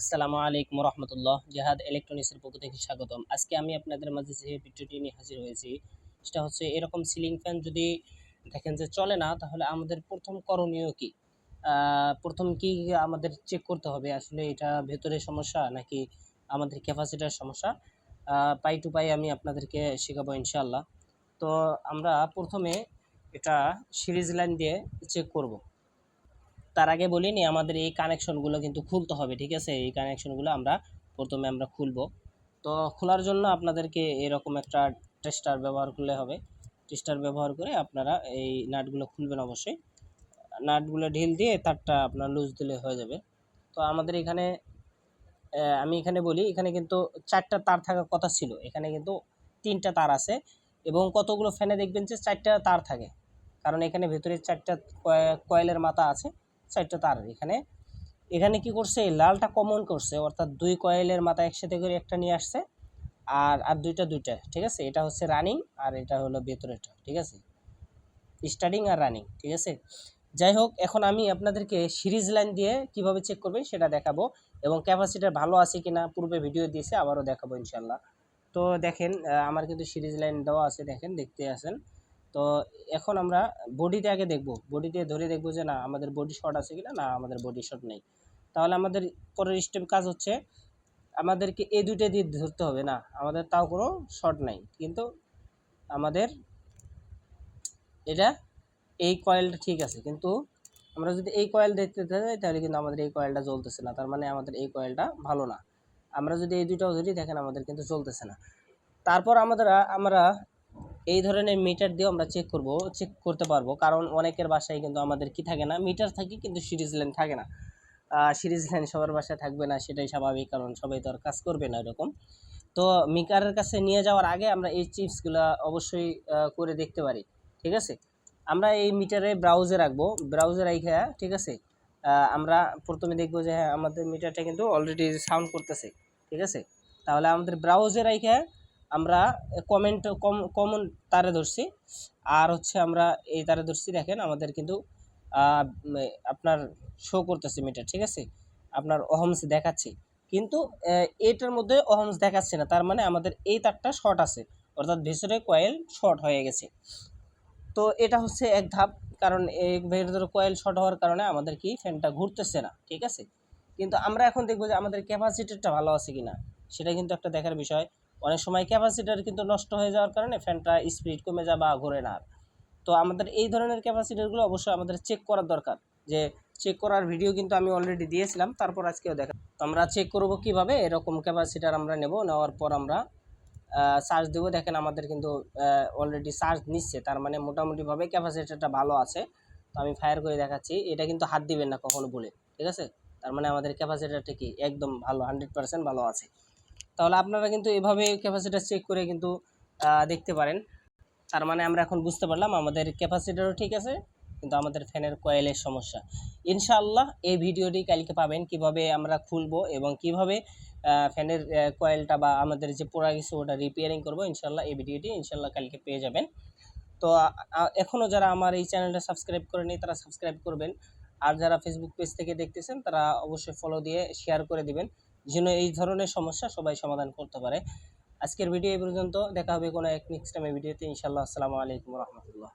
আসসালামু আলাইকুম রহমতুল্লাহ, জেহাদ ইলেকট্রনিক্সের পক্ষ থেকে স্বাগতম। আজকে আমি আপনাদের মাঝে যে ভিডিওটি নিয়ে হাজির হয়েছি, সেটা হচ্ছে এরকম সিলিং ফ্যান যদি দেখেন যে চলে না, তাহলে আমাদের প্রথম করণীয় কি? প্রথম কি আমাদের চেক করতে হবে? আসলে এটা ভেতরে সমস্যা নাকি আমাদের ক্যাপাসিটার সমস্যা? পাই টু পাই আমি আপনাদেরকে শেখাবো ইনশাল্লাহ তো আমরা প্রথমে এটা সিরিজ লাইন দিয়ে চেক করব। তার আগে বলিনি, আমাদের এই কানেকশনগুলো কিন্তু খুলতে হবে, ঠিক আছে? এই কানেকশনগুলো আমরা প্রথমে আমরা খুলবো। তো খোলার জন্য আপনাদেরকে এরকম একটা টেস্টার ব্যবহার করলে হবে। টেস্টার ব্যবহার করে আপনারা এই নাটগুলো খুলবেন অবশ্যই। নাটগুলো ঢিল দিয়ে তারটা আপনার লুজ দিলে হয়ে যাবে। তো আমাদের এখানে আমি এখানে বলি, এখানে কিন্তু চারটা তার থাকার কথা ছিল। এখানে কিন্তু তিনটা তার আছে এবং কতগুলো ফ্যানে দেখবেন যে চারটা তার থাকে। কারণ এখানে ভেতরে চারটা কয়ে- কয়েলের মাথা আছে। চারটা তার এখানে এখানে কি করছে? লালটা কমন করছে, অর্থাৎ দুই কয়েলের মাথা একসাথে করে একটা নিয়ে আসছে, আর আর দুইটা দুইটা, ঠিক আছে? এটা হচ্ছে রানিং আর এটা হলো ভেতরেটা ঠিক আছে? স্টার্টিং আর রানিং ঠিক আছে? যাই হোক, এখন আমি আপনাদেরকে সিরিজ লাইন দিয়ে কীভাবে চেক করবেন সেটা দেখাবো, এবং ক্যাপাসিটার ভালো আছে কিনা পূর্বে ভিডিও দিয়েছে, আবারও দেখাবো ইনশাল্লাহ তো দেখেন আমার কিন্তু সিরিজ লাইন দেওয়া আছে, দেখেন, দেখতে আছেন। তো এখন আমরা বডিতে আগে দেখব। বডিতে ধরে দেখব যে না, আমাদের বডি শর্ট আছে কিনা? না, আমাদের বডি শর্ট নেই। তাহলে আমাদের পরের স্টেপ কাজ হচ্ছে, আমাদেরকে এই দুইটা দিয়ে ধরতে হবে না। আমাদের তাও কোনো শর্ট নাই। কিন্তু আমাদের এটা এই কয়েলটা ঠিক আছে। কিন্তু আমরা যদি এই কয়েল দেখতে যাই, তাহলে কিন্তু আমাদের এই কয়েলটা জ্বলতেছে না। তার মানে আমাদের এই কয়েলটা ভালো না। আমরা যদি এই দুইটাও ধরি, দেখেন আমাদের কিন্তু চলতেছে না। তারপর আমাদের আমরা এই ধরনের মিটার দিয়েও আমরা চেক করব চেক করতে পারব। কারণ অনেকের বাসায় কিন্তু আমাদের কি থাকে না মিটার থাকে কিন্তু সিরিজ লাইন থাকে না। সিরিজ লাইন সবার বাসায় থাকবে না, সেটাই স্বাভাবিক, কারণ সবাই তো আর কাজ করবে না এরকম। তো মিকারের কাছে নিয়ে যাওয়ার আগে আমরা এই চিপসগুলো অবশ্যই করে দেখতে পারি, ঠিক আছে? আমরা এই মিটারে ব্রাউজে রাখব ব্রাউজে রাখে ঠিক আছে? আমরা প্রথমে দেখব যে হ্যাঁ আমাদের মিটারটা কিন্তু অলরেডি সাউন্ড করতেছে, ঠিক আছে? তাহলে আমাদের ব্রাউজে রাখে আমরা কমেন্ট কম কমন তারে ধরছি। আর হচ্ছে আমরা এই তারে ধরছি, দেখেন আমাদের কিন্তু আপনার শো করতেছে মিটার ঠিক আছে? আপনার অহমস দেখাচ্ছে। কিন্তু এটার মধ্যে অহমস দেখাচ্ছে না, তার মানে আমাদের এই তারটা শর্ট আছে। অর্থাৎ ভেতরে কয়েল শর্ট হয়ে গেছে। তো এটা হচ্ছে এক ধাপ, কারণ এই ভেতরে কয়েল শর্ট হওয়ার কারণে আমাদের কি ফ্যানটা ঘুরতেছে না, ঠিক আছে? কিন্তু আমরা এখন দেখব যে আমাদের ক্যাপাসিটিটা ভালো আছে কিনা, সেটা কিন্তু একটা দেখার বিষয়। অনেক সময় ক্যাপাসিটার কিন্তু নষ্ট হয়ে যাওয়ার কারণে ফ্যানটা স্পিড কমে যায় বা ঘোরে না তো আমাদের এই ধরনের ক্যাপাসিটারগুলো অবশ্যই আমাদের চেক করার দরকার যে চেক করার ভিডিও কিন্তু আমি অলরেডি দিয়েছিলাম, তারপর আজকেও দেখা তো আমরা চেক করব কীভাবে এরকম ক্যাপাসিটার আমরা নেব, নেওয়ার পর আমরা চার্জ দেবো। দেখেন আমাদের কিন্তু অলরেডি চার্জ নিচ্ছে, তার মানে মোটামুটিভাবে ক্যাপাসিটারটা ভালো আছে। তো আমি ফায়ার করে দেখাচ্ছি, এটা কিন্তু হাত দিবেন না কখনো বলে, ঠিক আছে? তার মানে আমাদের ক্যাপাসিটারটা কি একদম ভালো হান্ড্রেড পার্সেন্ট ভালো আছে। তাহলে আপনারা কিন্তু এভাবে ক্যাপাসিটার চেক করে কিন্তু দেখতে পারেন। তার মানে আমরা এখন বুঝতে পারলাম আমাদের ক্যাপাসিটারও ঠিক আছে, কিন্তু আমাদের ফ্যানের কয়েলের সমস্যা। ইনশাআল্লাহ এই ভিডিওটি কালকে পাবেন, কীভাবে আমরা খুলবো এবং কীভাবে ফ্যানের কয়েলটা বা আমাদের যে পোড়া গেছে ওটা রিপেয়ারিং করব ইনশাল্লাহ এই ভিডিওটি ইনশাল্লাহ কালকে পেয়ে যাবেন। তো এখনও যারা আমার এই চ্যানেলটা সাবস্ক্রাইব করেনি তারা সাবস্ক্রাইব করবেন। আর যারা ফেসবুক পেজ থেকে দেখতেছেন, তারা অবশ্যই ফলো দিয়ে শেয়ার করে দিবেন। যেন এই ধরনের সমস্যা সবাই সমাধান করতে পারে। আজকের ভিডিও এই পর্যন্ত। দেখা হবে কোনো এক নেক্সট টাইমে ভিডিওতে। ইনশাল্লাহ আসসালামু আলাইকুম রহমতুল্লাহ।